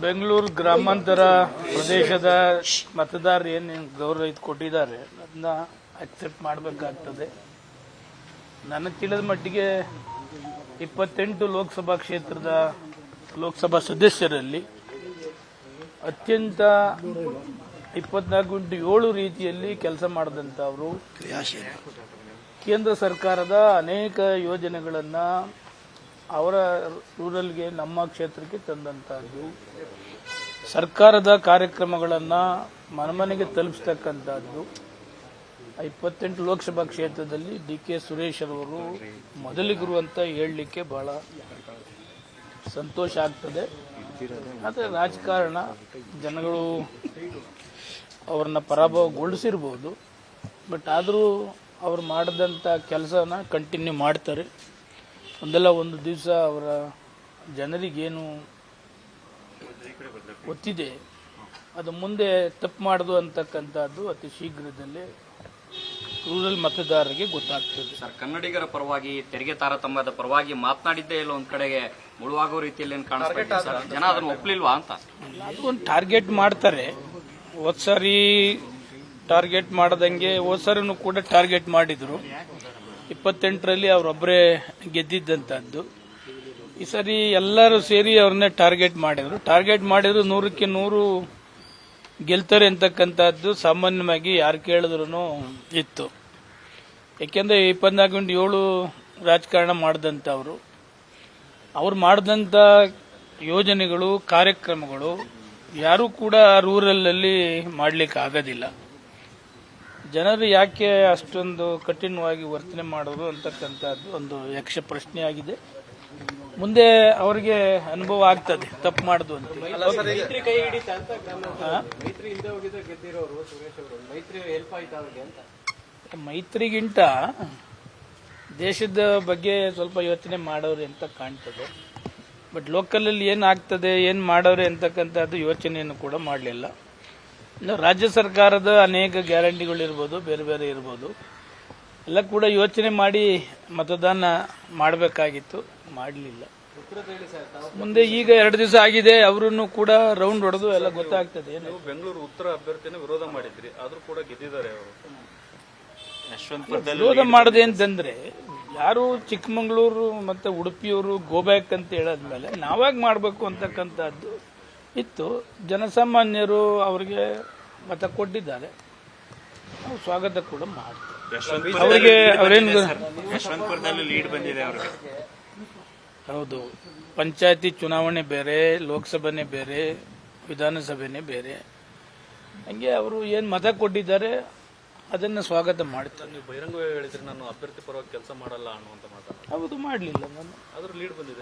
ಬೆಂಗಳೂರು ಗ್ರಾಮಾಂತರ ಪ್ರದೇಶದ ಮತದಾರರು ಏನು ಗೌರವ ಇದು ಕೊಟ್ಟಿದ್ದಾರೆ ಅದನ್ನ ಅಕ್ಸೆಪ್ಟ್ ಮಾಡಬೇಕಾಗ್ತದೆ. ನನಗೆ ತಿಳಿದ ಮಟ್ಟಿಗೆ ಇಪ್ಪತ್ತೆಂಟು ಲೋಕಸಭಾ ಕ್ಷೇತ್ರದ ಲೋಕಸಭಾ ಸದಸ್ಯರಲ್ಲಿ ಅತ್ಯಂತ ಇಪ್ಪತ್ನಾಲ್ಕು ಇಂಟು ಏಳು ರೀತಿಯಲ್ಲಿ ಕೆಲಸ ಮಾಡಿದಂಥವರು ಕೇಂದ್ರ ಸರ್ಕಾರದ ಅನೇಕ ಯೋಜನೆಗಳನ್ನು ಅವರ ರೂರಲ್ಗೆ ನಮ್ಮ ಕ್ಷೇತ್ರಕ್ಕೆ ತಂದಂತಹದ್ದು ಸರ್ಕಾರದ ಕಾರ್ಯಕ್ರಮಗಳನ್ನು ಮನಮನೆಗೆ ತಲುಪಿಸ್ತಕ್ಕಂಥದ್ದು. ಇಪ್ಪತ್ತೆಂಟು ಲೋಕಸಭಾ ಕ್ಷೇತ್ರದಲ್ಲಿ ಡಿ ಕೆ ಸುರೇಶ್ ಅವರು ಮೊದಲಿಗರು ಅಂತ ಹೇಳಲಿಕ್ಕೆ ಬಹಳ ಸಂತೋಷ ಆಗ್ತದೆ. ಆದರೆ ರಾಜಕಾರಣ ಜನಗಳು ಅವ್ರನ್ನ ಪರಾಭವಗೊಳಿಸಿರ್ಬೋದು. ಬಟ್ ಆದರೂ ಅವ್ರು ಮಾಡಿದಂಥ ಕೆಲಸನ ಕಂಟಿನ್ಯೂ ಮಾಡ್ತಾರೆ. ಒಂದಲ್ಲ ಒಂದು ದಿವಸ ಅವರ ಜನರಿಗೇನು ಗೊತ್ತಿದೆ. ಅದು ಮುಂದೆ ತಪ್ಪು ಮಾಡೋದು ಅಂತಕ್ಕಂಥದ್ದು ಅತಿ ಶೀಘ್ರದಲ್ಲೇ ರೂರಲ್ ಮತದಾರರಿಗೆ ಗೊತ್ತಾಗ್ತದೆ. ಸರ್ ಕನ್ನಡಿಗರ ಪರವಾಗಿ ತೆರಿಗೆ ತಾರತಮ್ಯದ ಪರವಾಗಿ ಮಾತನಾಡಿದ್ದೇ ಇಲ್ಲ ಒಂದ್ ಕಡೆಗೆ ಮುಳುವಾಗೋ ರೀತಿಯಲ್ಲಿ ಏನು ಕಾಣಿಸ್ತಾ ಸರ್ ಜನ ಅದನ್ನು ಒಪ್ಪಲಿಲ್ವಾ ಅಂತ? ಅದು ಒಂದು ಟಾರ್ಗೆಟ್ ಮಾಡ್ತಾರೆ. ಹೋದ್ ಸಾರಿ ಟಾರ್ಗೆಟ್ ಮಾಡದಂಗೆ ಹೋದ್ ಸಾರಿನೂ ಕೂಡ ಟಾರ್ಗೆಟ್ ಮಾಡಿದ್ರು. ಇಪ್ಪತ್ತೆಂಟರಲ್ಲಿ ಅವರೊಬ್ಬರೇ ಗೆದ್ದಿದ್ದಂಥದ್ದು ಈ ಸರಿ ಎಲ್ಲರೂ ಸೇರಿ ಅವ್ರನ್ನೇ ಟಾರ್ಗೆಟ್ ಮಾಡಿದರು. ಟಾರ್ಗೆಟ್ ಮಾಡಿದ್ರು ನೂರಕ್ಕೆ ನೂರು ಗೆಲ್ತಾರೆ ಅಂತಕ್ಕಂಥದ್ದು ಸಾಮಾನ್ಯವಾಗಿ ಯಾರು ಕೇಳಿದ್ರು ಇತ್ತು. ಏಕೆಂದರೆ ಇಪ್ಪತ್ನಾಲ್ಕು ಏಳು ರಾಜಕಾರಣ ಮಾಡಿದಂಥವ್ರು. ಅವ್ರು ಮಾಡಿದಂಥ ಯೋಜನೆಗಳು, ಕಾರ್ಯಕ್ರಮಗಳು ಯಾರೂ ಕೂಡ ರೂರಲಲ್ಲಿ ಮಾಡಲಿಕ್ಕೆ ಆಗೋದಿಲ್ಲ ಜನರು ಯಾಕೆ ಅಷ್ಟೊಂದು ಕಠಿಣವಾಗಿ ವರ್ತನೆ ಮಾಡೋದು ಅಂತಕ್ಕಂಥದ್ದು ಒಂದು ಯಕ್ಷ ಪ್ರಶ್ನೆಯಾಗಿದೆ. ಮುಂದೆ ಅವರಿಗೆ ಅನುಭವ ಆಗ್ತದೆ ತಪ್ಪು ಮಾಡುದು ಅಂತ. ಮೈತ್ರಿ ಕೈ ಹಿಡಿತ ಅಂತ ಗ್ರಾಮ ಹಾ? ಮೈತ್ರಿ ಹಿಂದೆ ಹೋಗಿದ್ರೆ ಸುರೇಶ್ ಅವರು. ಮೈತ್ರಿ ಹೆಲ್ಪ್ ಆಯ್ತಾ ಅವ್ರಿಗೆ ಅಂತ? ಮೈತ್ರಿಗಿಂತ ದೇಶದ ಬಗ್ಗೆ ಸ್ವಲ್ಪ ಯೋಚನೆ ಮಾಡೋರು ಅಂತ ಕಾಣ್ತದೆ. ಬಟ್ ಲೋಕಲಲ್ಲಿ ಏನಾಗ್ತದೆ ಆಗ್ತದೆ ಏನು ಮಾಡೋರೆ ಅಂತಕ್ಕಂಥದ್ದು ಯೋಚನೆಯನ್ನು ಕೂಡ ಮಾಡಲಿಲ್ಲ. ರಾಜ್ಯ ಸರ್ಕಾರದ ಅನೇಕ ಗ್ಯಾರಂಟಿಗಳಿರ್ಬೋದು ಬೇರೆ ಬೇರೆ ಇರ್ಬೋದು. ಎಲ್ಲ ಕೂಡ ಯೋಚನೆ ಮಾಡಿ ಮತದಾನ ಮಾಡಬೇಕಾಗಿತ್ತು. ಮಾಡಲಿಲ್ಲ. ಮುಂದೆ ಈಗ ಎರಡು ದಿವಸ ಆಗಿದೆ ಅವರನ್ನು ಕೂಡ ರೌಂಡ್ ಹೊಡೆದು ಎಲ್ಲ ಗೊತ್ತಾಗ್ತದೆ. ಏನು? ಬೆಂಗಳೂರು ಉತ್ತರ ಅಭ್ಯರ್ಥಿನ ವಿರೋಧ ಮಾಡಿದ್ರಿ ಆದ್ರೂ ಕೂಡ ಗೆದ್ದಿದ್ದಾರೆ ಅವರು. ವಿರೋಧ ಮಾಡದೆ ಅಂತಂದ್ರೆ ಯಾರು ಚಿಕ್ಕಮಂಗ್ಳೂರು ಮತ್ತೆ ಉಡುಪಿಯವರು ಗೋಬ್ಯಾಕ್ ಅಂತ ಹೇಳಾದ್ಮೇಲೆ ನಾವಾಗ ಮಾಡಬೇಕು ಅಂತಕ್ಕಂಥದ್ದು ಇತ್ತು. ಜನಸಾಮಾನ್ಯರು ಅವರಿಗೆ ಮತ ಕೊಟ್ಟಿದ್ದಾರೆ. ನಾವು ಸ್ವಾಗತ ಕೂಡ ಮಾಡ್ತೀವಿ. ಅವರಿಗೆ ಅವರೇನು ಯಶವಂತಪುರದಲ್ಲಿ ಲೀಡ್ ಬಂದಿದೆ ಅವ್ರಿಗೆ. ಹೌದು. ಪಂಚಾಯತಿ ಚುನಾವಣೆ ಬೇರೆ ಲೋಕಸಭೆನೇ ಬೇರೆ ವಿಧಾನಸಭೆನೇ ಬೇರೆ. ಹಂಗೆ ಅವರು ಏನು ಮತ ಕೊಟ್ಟಿದ್ದಾರೆ ಅದನ್ನ ಸ್ವಾಗತ ಮಾಡ್ತಾರೆ. ನೀವು ಬಹಿರಂಗವಾಗಿ ಹೇಳಿದ್ರೆ ನಾನು ಅಭ್ಯರ್ಥಿ ಪರವಾಗಿ ಕೆಲಸ ಮಾಡಲ್ಲ ಅನ್ನುವಂತ ಮಾತಾಡೋದು ಹೌದು ಮಾಡಲಿಲ್ಲ ನಾನು. ಅದ್ರ ಲೀಡ್ ಬಂದಿದೆ.